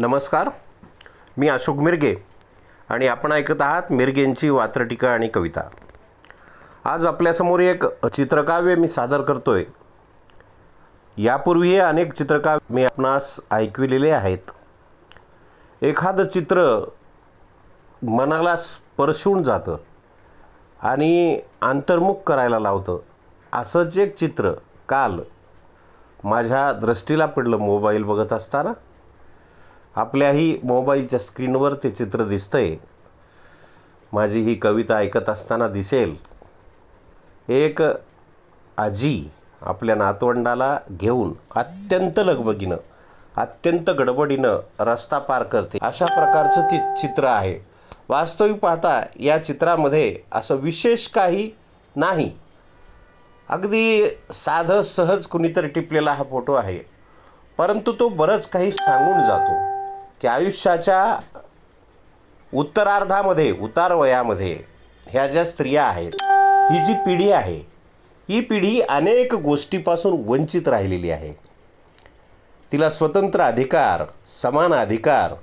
नमस्कार. मी अशोक मिरगे आणि आपण ऐकत आहात मिरगेंची वात्रटिका आणि कविता. आज आपल्यासमोर एक चित्रकाव्य मी सादर करतो आहे यापूर्वीही अनेक चित्रकाव्य मी आपणास ऐकविलेले आहेत. एखादं चित्र मनाला स्पर्शून जातं आणि अंतर्मुख करायला लावतं. असंच एक चित्र काल माझ्या दृष्टीला पडलं मोबाईल बघत असताना. आपल्याही मोबाईलच्या स्क्रीनवर ते चित्र दिसतंय. माझी ही कविता ऐकत असताना दिसेल. एक आजी आपल्या नातवंडाला घेऊन अत्यंत लगबगीनं अत्यंत गडबडीनं रस्ता पार करते. अशा प्रकारचं ती चित्र आहे. वास्तविक पाहता या चित्रामध्ये असं विशेष काही नाही. अगदी साधं सहज कुणीतरी टिपलेला हा फोटो आहे. परंतु तो बरंच काही सांगून जातो. की आयुष्याच्या उत्तरार्धामध्ये उतार वयामध्ये ह्या ज्या स्त्रिया आहेत ही जी पिढी आहे ही पिढी अनेक गोष्टीपासून वंचित राहिलेली आहे. तिला स्वतंत्र अधिकार समान अधिकार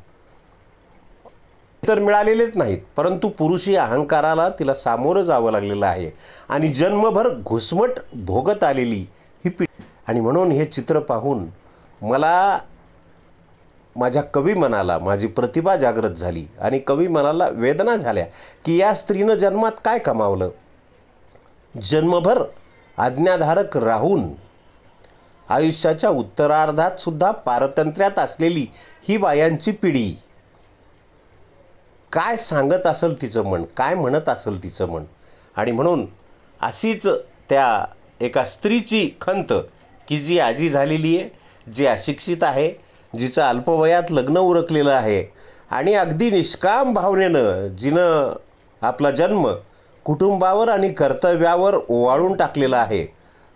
तर मिळालेलेच नाहीत परंतु पुरुषी अहंकाराला तिला सामोरं जावं लागलेलं आहे. आणि जन्मभर घुसमट भोगत आलेली ही पिढी. आणि म्हणून हे चित्र पाहून मला माझ्या कवी मनाला माझी प्रतिभा जागृत झाली आणि कवी मनाला वेदना झाल्या की या स्त्रीनं जन्मात काय कमावलं? जन्मभर आज्ञाधारक राहून आयुष्याच्या उत्तरार्धात सुद्धा पारतंत्र्यात असलेली ही बायांची पिढी. काय सांगत असेल तिचं मन? काय म्हणत असेल तिचं मन? आणि म्हणून अशीच त्या एका स्त्रीची खंत की जी आजी झालेली आहे जी अशिक्षित आहे जिचं अल्पवयात लग्न उरकलेलं आहे. आणि अगदी निष्काम भावनेनं जिनं आपला जन्म कुटुंबावर आणि कर्तव्यावर ओवाळून टाकलेला आहे.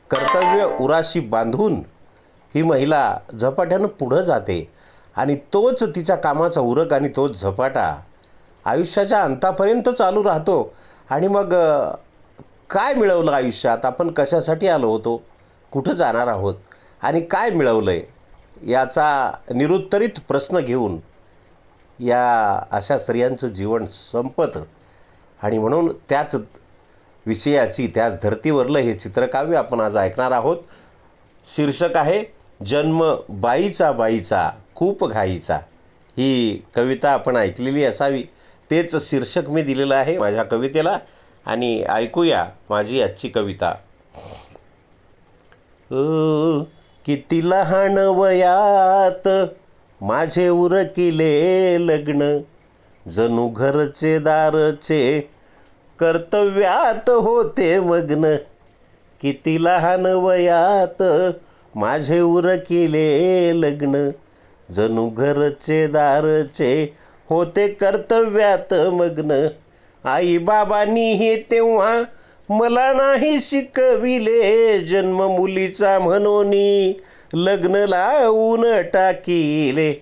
कर्तव्य उराशी बांधून ही महिला झपाट्यानं पुढं जाते आणि तोच तिच्या कामाचा उरक आणि तोच झपाटा आयुष्याच्या अंतापर्यंत चालू राहतो. आणि मग काय मिळवलं आयुष्यात? आपण कशासाठी आलो होतो? कुठं जाणार आहोत? आणि काय मिळवलं आहे याचा निरुत्तरित प्रश्न घेऊन या अशा स्त्रियांचं जीवन संपतं. आणि म्हणून त्याच विषयाची त्याच धर्तीवरलं हे चित्रकाव्य आपण आज ऐकणार आहोत. शीर्षक आहे जन्म बाईचा बाईचा खूप घाईचा. ही कविता आपण ऐकलेली असावी. तेच शीर्षक मी दिलेलं आहे माझ्या कवितेला. आणि ऐकूया माझी आजची कविता. किती लहान वयात माझे उरकिले लग्न जणू घरचे दारचे कर्तव्यात होते मग्न. किती लहान वयात माझे उरकिले लग्न जणू घरचे दारचे होते कर्तव्यात मग्न. आई बाबांनीही तेव्हा मला नाही शिकविले जन्म मुलीचा म्हणून. लग्न लावून टाकिले.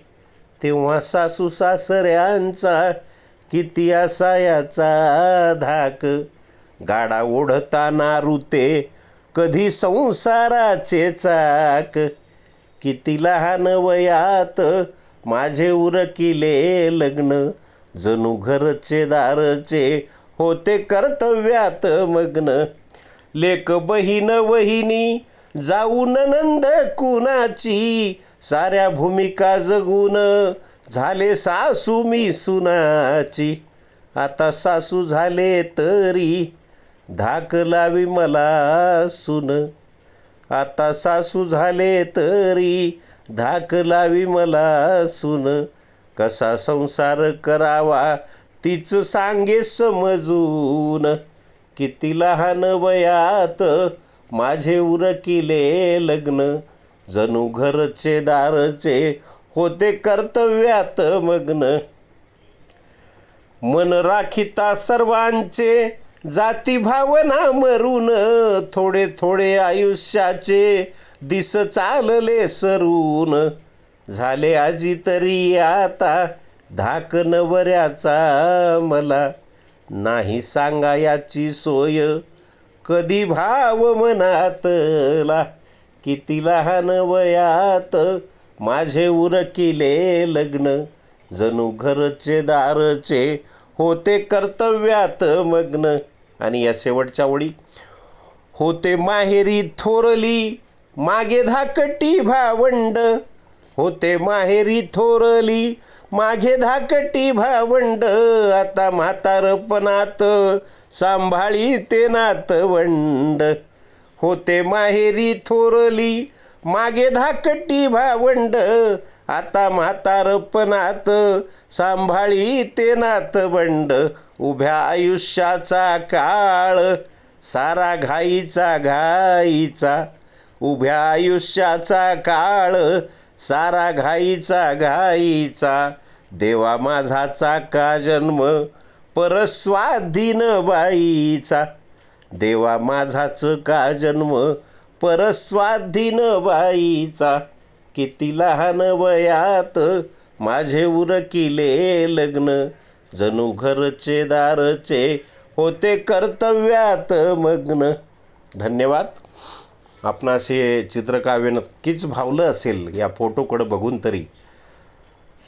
तेव्हा सासू सासऱ्यांचा किती असायाचा धाक. गाडा ओढताना रुते कधी संसाराचे चाक. किती लहान वयात माझे उरकिले लग्न जणू घरचे दारचे होते कर्तव्यात मग्न. लेक बहीण वहिनी जाऊन नंद कुणाची? साऱ्या भूमिका जगून झाले सासू मी सुनाची. आता सासू झाले तरी धाक लावी मला सुन. आता सासू झाले तरी धाक लावी मला सुन. कसा संसार करावा तीच सांगे समजून किती लहान वयात माझे उरकिले लग्न जणू घरचे दारचे होते कर्तव्यात मग्न. मन राखिता सर्वांचे जाती भावना मरून थोडे थोडे आयुष्याचे दिस चालले सरून. झाले आजी तरी आता धाक नवऱ्याचा मला नाही सांगा याची सोय. कधी भाव मनातला किती लहान वयात माझे उरकिले लग्न. जणू घरचे दारचे होते कर्तव्यात मग्न. आणि या शेवटच्या ओळी. होते माहेरी थोरली मागे धाकटी भावंड. होते माहेरी थोरली. मागे धाकटी भावंड आता म्हातारपणात सांभाळी ते नातवंड. होते माहेरी थोरली मागे धाकटी भावंड आता म्हातारपणात सांभाळी ते नातवंड उभ्या आयुष्याचा काळ. सारा घाईचा घाईचा उभ्या आयुष्याचा काळ. सारा घाईचा घाईचा देवा माझाचा का जन्म परस्वाधीन बाईचा. देवा माझाच का जन्म परस्वाधीन बाईचा. किती लहान वयात माझे उरकिले लग्न जणू घरचे दारचे होते कर्तव्यात मग्न. धन्यवाद. आपणास हे चित्रकाव्य नक्कीच भावलं असेल या फोटोकडं बघून तरी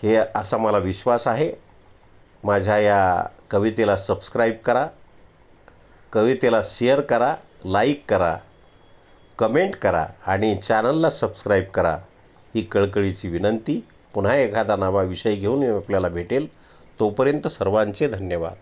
हे असा मला विश्वास आहे. माझ्या या कवितेला सबस्क्राईब करा कवितेला शेअर करा लाईक करा कमेंट करा आणि चॅनलला सबस्क्राईब करा. ही कळकळीची विनंती. पुन्हा एखादा नावा विषय घेऊन आपल्याला भेटेल. तोपर्यंत सर्वांचे धन्यवाद.